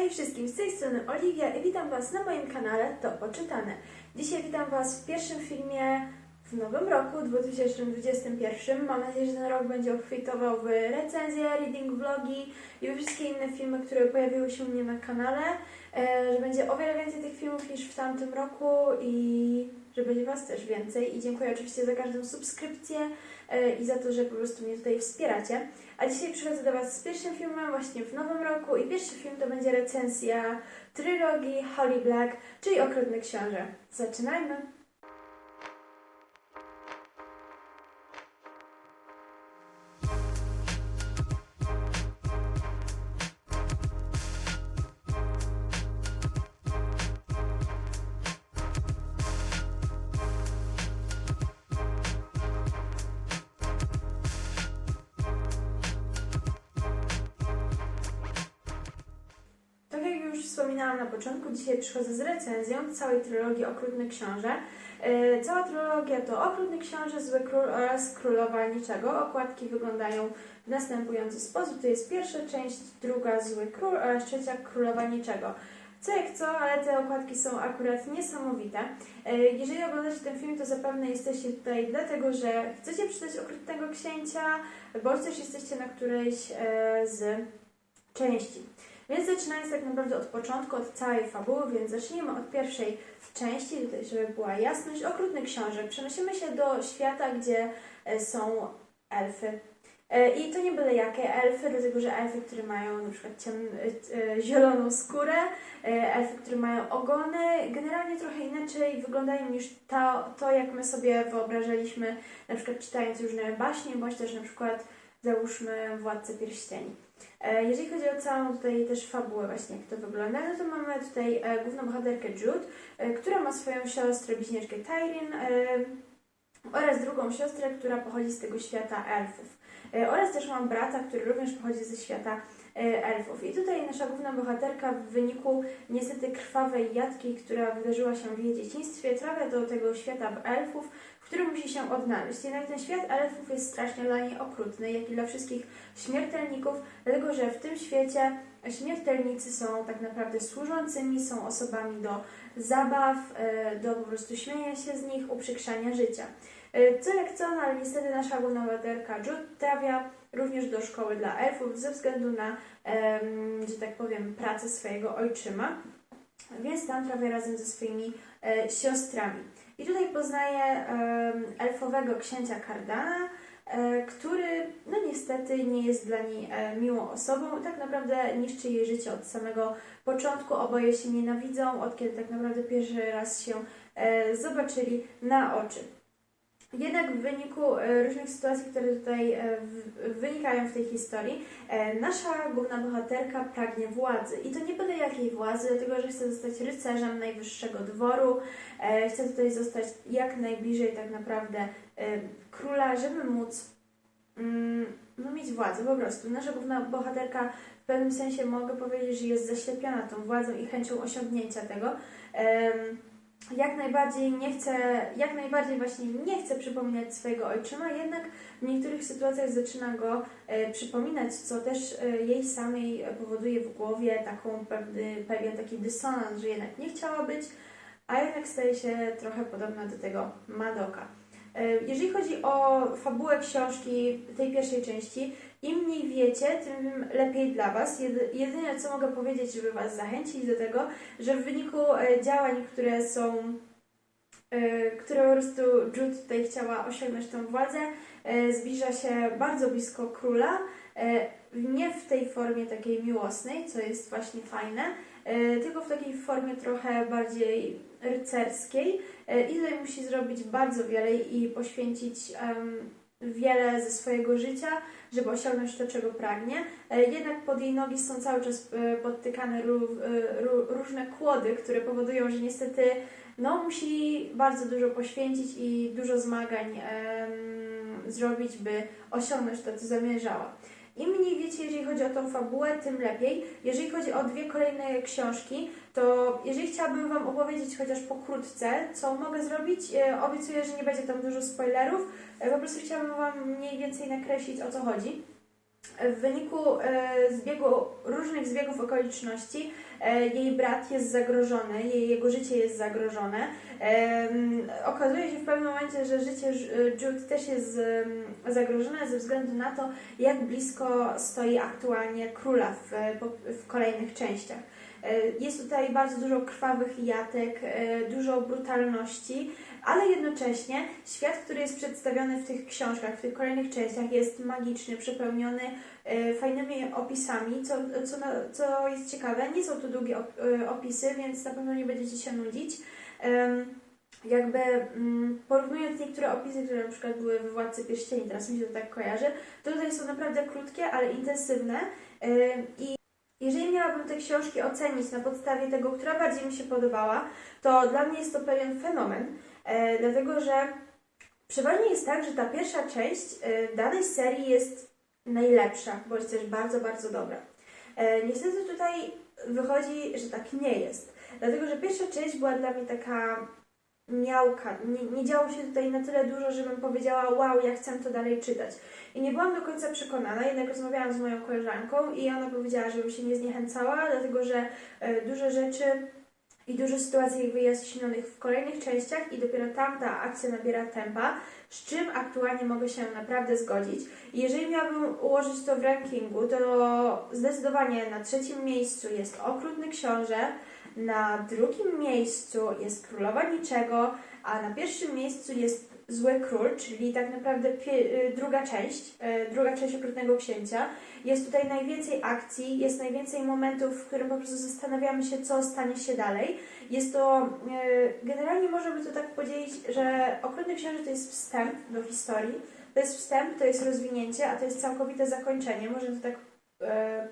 Hej wszystkim, z tej strony Oliwia i witam Was na moim kanale To Poczytane. Dzisiaj witam Was w pierwszym filmie w nowym roku 2021. Mam nadzieję, że ten rok będzie obfitował w recenzje, reading vlogi i wszystkie inne filmy, które pojawiły się u mnie na kanale. E, że będzie o wiele więcej tych filmów niż w tamtym roku i że będzie Was też więcej. I dziękuję oczywiście za każdą subskrypcję e, i za to, że po prostu mnie tutaj wspieracie. A dzisiaj przychodzę do Was z pierwszym filmem właśnie w nowym roku i pierwszy film to będzie recenzja trylogii Holly Black, czyli Okrutny Książę. Zaczynajmy! Wspominałam na początku, dzisiaj przychodzę z recenzją całej trylogii Okrutny Książę. E, Cała trylogia to Okrutny Książę, Zły Król oraz Królowa Niczego. Okładki wyglądają w następujący sposób. To jest pierwsza część, druga Zły Król oraz trzecia Królowa Niczego. Co jak co, ale te okładki są akurat niesamowite. E, Jeżeli oglądacie ten film, to zapewne jesteście tutaj dlatego, że chcecie przeczytać Okrutnego Księcia, bądź też jesteście na którejś e, z części. Więc zaczynając tak naprawdę od początku, od całej fabuły, więc zacznijmy od pierwszej części, żeby była jasność. Okrutny książę. Przenosimy się do świata, gdzie e, są elfy. E, I to nie byle jakie elfy, dlatego że elfy, które mają na przykład ciem, e, zieloną skórę, elfy, które mają ogony, generalnie trochę inaczej wyglądają niż to, to, jak my sobie wyobrażaliśmy, na przykład czytając różne baśnie, bądź też na przykład załóżmy Władcę Pierścieni. E, Jeżeli chodzi o całą tutaj też fabułę właśnie, jak to wygląda, no to mamy tutaj e, główną bohaterkę Jude, e, która ma swoją siostrę bliźniaczkę Tyrin oraz drugą siostrę, która pochodzi z tego świata elfów. E, oraz też mam brata, który również pochodzi ze świata e, elfów. I tutaj nasza główna bohaterka w wyniku niestety krwawej jatki, która wydarzyła się w jej dzieciństwie, trafia do tego świata elfów, w którym musi się odnaleźć. Jednak ten świat elfów jest strasznie dla niej okrutny, jak i dla wszystkich śmiertelników, dlatego że w tym świecie śmiertelnicy są tak naprawdę służącymi, są osobami do zabaw, e, do po prostu śmienia się z nich, uprzykrzania życia. E, Co jak co, no ale niestety nasza główna bohaterka Jude trafia również do szkoły dla elfów ze względu na, że tak powiem, pracę swojego ojczyma, więc tam trafia razem ze swoimi e, siostrami. I tutaj poznaje elfowego księcia Cardana, e, który no niestety nie jest dla niej miłą osobą tak naprawdę niszczy jej życie od samego początku. Oboje się nienawidzą, od kiedy tak naprawdę pierwszy raz się zobaczyli na oczy. Jednak w wyniku e, różnych sytuacji, które tutaj e, wynikają w tej historii, e, nasza główna bohaterka pragnie władzy. I to nie byle jakiej władzy, dlatego że chce zostać rycerzem najwyższego dworu, chce tutaj zostać jak najbliżej tak naprawdę króla, żeby móc mm, no, mieć władzę po prostu. Nasza główna bohaterka w pewnym sensie mogę powiedzieć, że jest zaślepiona tą władzą i chęcią osiągnięcia tego. Jak najbardziej nie chce, jak najbardziej właśnie nie chce przypominać swojego ojczyma, jednak w niektórych sytuacjach zaczyna go e, przypominać, co też e, jej samej powoduje w głowie taką pewny, pewien taki dysonans, że jednak nie chciała być, a jednak staje się trochę podobna do tego Madoka. Jeżeli chodzi o fabułę książki, tej pierwszej części, im mniej wiecie, tym lepiej dla Was. Jedy- Jedyne, co mogę powiedzieć, żeby Was zachęcić do tego, że w wyniku e, działań, które są, e, które po prostu Jude tutaj chciała osiągnąć tą władzę, e, zbliża się bardzo blisko króla, nie w tej formie takiej miłosnej, co jest właśnie fajne, tylko w takiej formie trochę bardziej rycerskiej e, i tutaj musi zrobić bardzo wiele i poświęcić wiele ze swojego życia, żeby osiągnąć to, czego pragnie. E, Jednak pod jej nogi są cały czas e, podtykane ró- e, ró- różne kłody, które powodują, że niestety no, musi bardzo dużo poświęcić i dużo zmagań zrobić, by osiągnąć to, co zamierzała. Im mniej wiecie, jeżeli chodzi o tą fabułę, tym lepiej. Jeżeli chodzi o dwie kolejne książki, to jeżeli chciałabym Wam opowiedzieć chociaż pokrótce, co mogę zrobić, e, obiecuję, że nie będzie tam dużo spoilerów, e, po prostu chciałabym Wam mniej więcej nakreślić, o co chodzi. W wyniku e, zbiegu, różnych zbiegów okoliczności e, jej brat jest zagrożony, jej, jego życie jest zagrożone. Em, okazuje się w pewnym momencie, że życie Jude też jest zagrożone ze względu na to, jak blisko stoi aktualnie króla w, w kolejnych częściach. E, Jest tutaj bardzo dużo krwawych jatek, e, dużo brutalności, ale jednocześnie świat, który jest przedstawiony w tych książkach, w tych kolejnych częściach jest magiczny, przepełniony e, fajnymi opisami, co, co, co jest ciekawe. Nie są to długie e, opisy, więc na pewno nie będziecie się nudzić. Jakby mm, porównując niektóre opisy, które na przykład były w Władcy Pierścieni, teraz mi się to tak kojarzy, to tutaj są naprawdę krótkie, ale intensywne i jeżeli miałabym te książki ocenić na podstawie tego, która bardziej mi się podobała, to dla mnie jest to pewien fenomen, e, dlatego że przeważnie jest tak, że ta pierwsza część e, danej serii jest najlepsza, bądź też bardzo, bardzo dobra. E, niestety tutaj wychodzi, że tak nie jest, dlatego że pierwsza część była dla mnie taka miałka. Nie, nie działo się tutaj na tyle dużo, żebym powiedziała, wow, ja chcę to dalej czytać. I nie byłam do końca przekonana, jednak rozmawiałam z moją koleżanką i ona powiedziała, żebym się nie zniechęcała, dlatego że e, duże rzeczy i dużo sytuacji wyjaśnionych w kolejnych częściach i dopiero tam ta akcja nabiera tempa, z czym aktualnie mogę się naprawdę zgodzić. Jeżeli miałabym ułożyć to w rankingu, to zdecydowanie na trzecim miejscu jest Okrutny Książę, na drugim miejscu jest Królowa Niczego, a na pierwszym miejscu jest Zły Król, czyli tak naprawdę y, druga część, y, druga część Okrutnego Księcia. Jest tutaj najwięcej akcji, jest najwięcej momentów, w którym po prostu zastanawiamy się, co stanie się dalej. Jest to, y, generalnie można by to tak podzielić, że Okrutny Książę to jest wstęp do historii, to jest wstęp, to jest rozwinięcie, a to jest całkowite zakończenie. Można to tak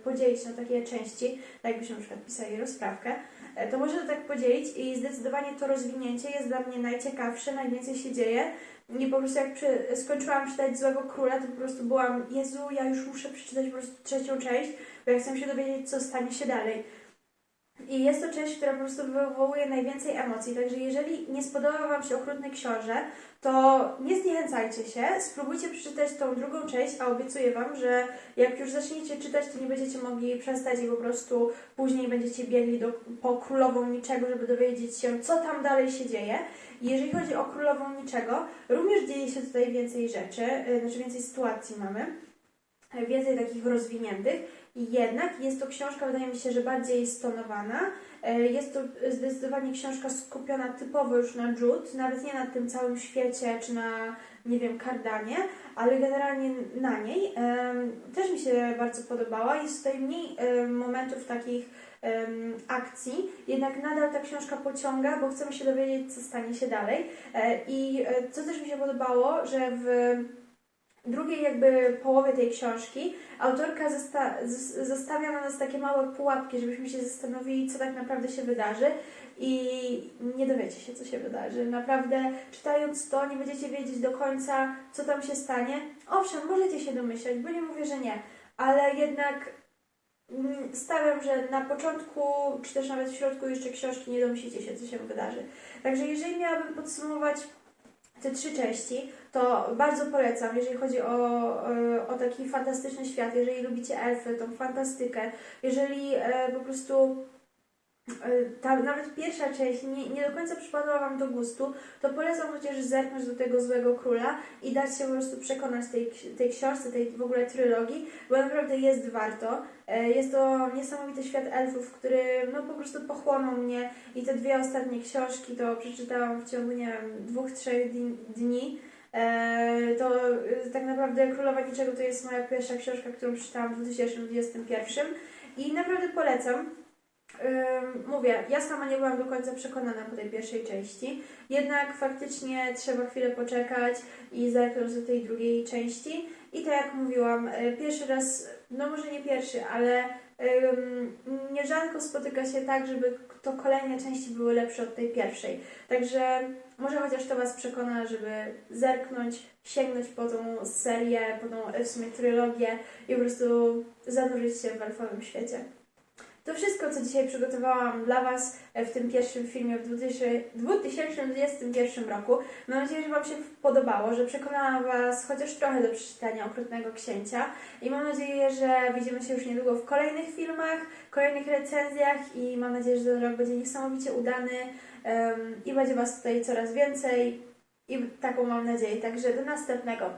podzielić na takie części, tak jakbyśmy na przykład pisali rozprawkę. E, To można tak podzielić i zdecydowanie to rozwinięcie jest dla mnie najciekawsze, najwięcej się dzieje. I po prostu jak przy, skończyłam czytać Złego Króla, to po prostu byłam, Jezu, ja już muszę przeczytać po prostu trzecią część, bo ja chcę się dowiedzieć, co stanie się dalej. I jest to część, która po prostu wywołuje najwięcej emocji, także jeżeli nie spodoba Wam się Okrutny Książę, to nie zniechęcajcie się, spróbujcie przeczytać tą drugą część, a obiecuję Wam, że jak już zaczniecie czytać, to nie będziecie mogli przestać i po prostu później będziecie biegli do, po Królową Niczego, żeby dowiedzieć się, co tam dalej się dzieje. Jeżeli chodzi o Królową Niczego, również dzieje się tutaj więcej rzeczy, yy, znaczy więcej sytuacji mamy, więcej takich rozwiniętych. Jednak jest to książka, wydaje mi się, że bardziej stonowana. Yy, Jest to zdecydowanie książka skupiona typowo już na Jude, nawet nie na tym całym świecie, czy na, nie wiem, kardanie, ale generalnie na niej. Em, Też mi się bardzo podobała. Jest tutaj mniej em, momentów takich akcji, jednak nadal ta książka pociąga, bo chcemy się dowiedzieć, co stanie się dalej. E, I e, co też mi się podobało, że w drugiej jakby połowie tej książki autorka zosta- zos- zostawia na nas takie małe pułapki, żebyśmy się zastanowili, co tak naprawdę się wydarzy i nie dowiecie się, co się wydarzy. Naprawdę, czytając to, nie będziecie wiedzieć do końca, co tam się stanie. Owszem, możecie się domyśleć, bo nie mówię, że nie, ale jednak mm, stawiam, że na początku, czy też nawet w środku jeszcze książki nie domyślicie się, co się wydarzy. Także jeżeli miałabym podsumować te trzy części, to bardzo polecam, jeżeli chodzi o, e, o taki fantastyczny świat, jeżeli lubicie elfy, tą fantastykę, jeżeli e, po prostu ta nawet pierwsza część nie, nie do końca przypadła Wam do gustu, to polecam chociaż zerknąć do tego Złego Króla i dać się po prostu przekonać tej, tej książce, tej w ogóle trylogii, bo naprawdę jest warto. E, Jest to niesamowity świat elfów, który no po prostu pochłonął mnie i te dwie ostatnie książki to przeczytałam w ciągu, nie wiem, dwóch, trzech dni-. E, To e, tak naprawdę Królowa Niczego to jest moja pierwsza książka, którą przeczytałam w 2021 i naprawdę polecam. Mówię, ja sama nie byłam do końca przekonana po tej pierwszej części, jednak faktycznie trzeba chwilę poczekać i zerknąć do tej drugiej części. I tak jak mówiłam, y, pierwszy raz, no może nie pierwszy, ale ym, nierzadko spotyka się tak, żeby to kolejne części były lepsze od tej pierwszej. Także może chociaż to Was przekona, żeby zerknąć, sięgnąć po tą serię, po tą w sumie trylogię i po prostu zanurzyć się w elfowym świecie. To wszystko, co dzisiaj przygotowałam dla Was e, w tym pierwszym filmie w 2000 2021 roku. Mam nadzieję, że Wam się podobało, że przekonałam Was chociaż trochę do przeczytania Okrutnego Księcia i mam nadzieję, że widzimy się już niedługo w kolejnych filmach, kolejnych recenzjach i mam nadzieję, że ten rok będzie niesamowicie udany em, i będzie Was tutaj coraz więcej i taką mam nadzieję. Także do następnego.